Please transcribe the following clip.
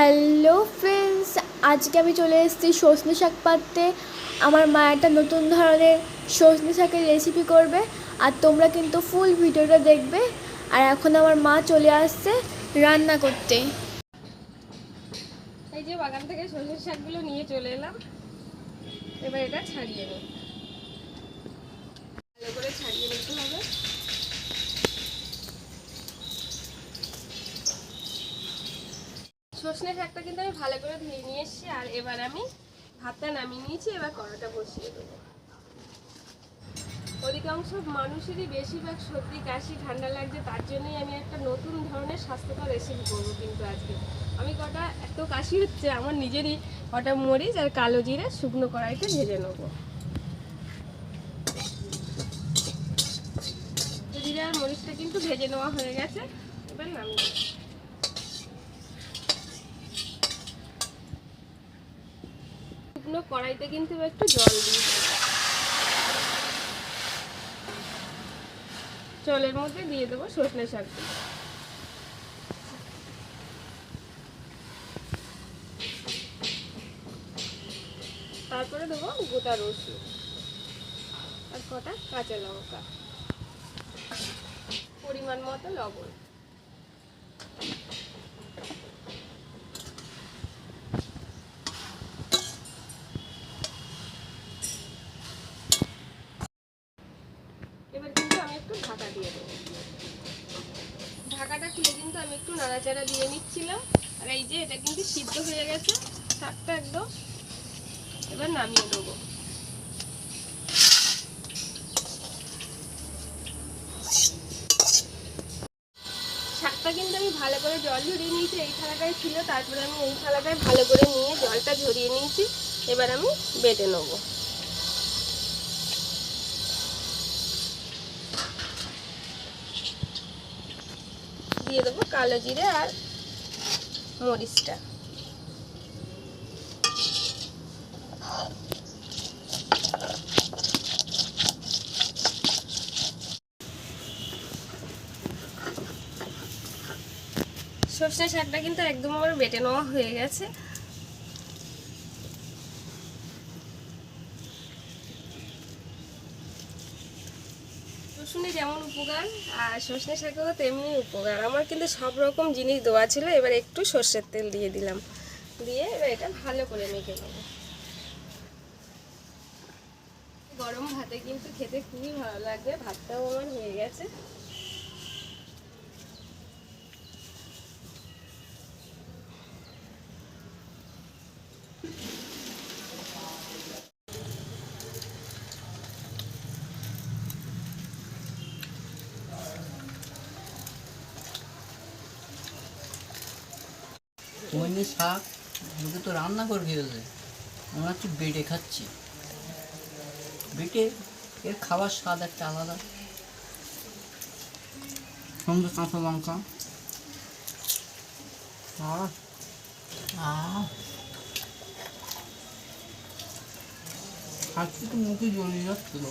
Hello friends আজকে আমি চলে এসেছি সজনে শাক পাততে আমার মা একটা নতুন ধরনের সজনে শাকের রেসিপি করবে, আর তোমরা কিন্তু ফুল ভিডিওটা দেখবে। আর এখন আমার মা চলে আসছে রান্না করতে। এই যে বাগান থেকে সজনে শাকগুলো নিয়ে চলে এলাম। এবার এটা ছাড়িয়ে নিই ভালো করে ছাড়িয়ে নিতে হবে সজনে শাকটা কিন্তু আমি ভালো করে ধুয়ে নিয়ে এসেছি, আর এবার আমি ভাতটা নামিয়ে নিয়েছি, এবার কড়াটা বসিয়ে দেবো। অধিকাংশ মানুষেরই বেশিরভাগ সর্দি, কাশি, ঠান্ডা লাগছে, তার জন্যই আমি একটা নতুন ধরনের স্বাস্থ্যকর রেসিপি করব কিন্তু আজকে। আমি কটা এত কাশি হচ্ছে, আমার নিজেরই কটা মরিচ আর কালো জিরে শুকনো কড়াইতে ভেজে নেব। জিরে আর মরিচটা কিন্তু ভেজে নেওয়া হয়ে গেছে, এবার নামিয়ে শুকনো কড়াইতে কিন্তু একটু জল দিয়ে জলের মধ্যে দিয়ে দেবো সজনে শাকগুলো তারপরে দেবো গোটা রসুন আর কটা কাঁচা লঙ্কা। পরিমাণ মতো লবণ এবার কিন্তু আমি একটু ঢাকা দিয়ে দেবো। ঢাকাটা খুলে কিন্তু আমি একটু নাড়াচাড়া দিয়ে নিচ্ছিলাম। আর এই যে এটা কিন্তু সিদ্ধ হয়ে গেছে শাকটা একদম এবার নামিয়ে দেবো। কিন্তু আমি ভালো করে জল ঝরিয়ে নিয়েছি, এই থালাটাই ছিল। তারপরে আমি এই থালাটায় ভালো করে নিয়ে জলটা ঝরিয়ে নিয়েছি। এবার আমি বেটে নেব। দিয়ে দেবো কালো জিরে আর মরিচটা। সর্ষে শাকটা কিন্তু একদম আমার বেটে নেওয়া হয়ে গেছে। রসুনে যেমন উপকার, আর সর্ষে শাকেও তেমনি উপকার। আমার কিন্তু সব রকম জিনিস দেওয়া ছিল, এবার একটু সর্ষের তেল দিয়ে দিলাম। দিয়ে এবার এটা ভালো করে মেখে নেব। গরম ভাতে কিন্তু খেতে খুবই ভালো লাগবে, ভাতটাও আমার হয়ে গেছে। কইনি শাক, লোকে তো রান্না করে ফেলছে। মনে হচ্ছে বেটে খাচ্ছি। বেটে, এর খাবার স্বাদ একটা আলাদা। সঙ্গে কাঁচা লঙ্কা। আজকে তো মুখে জ্বলে যাচ্ছিল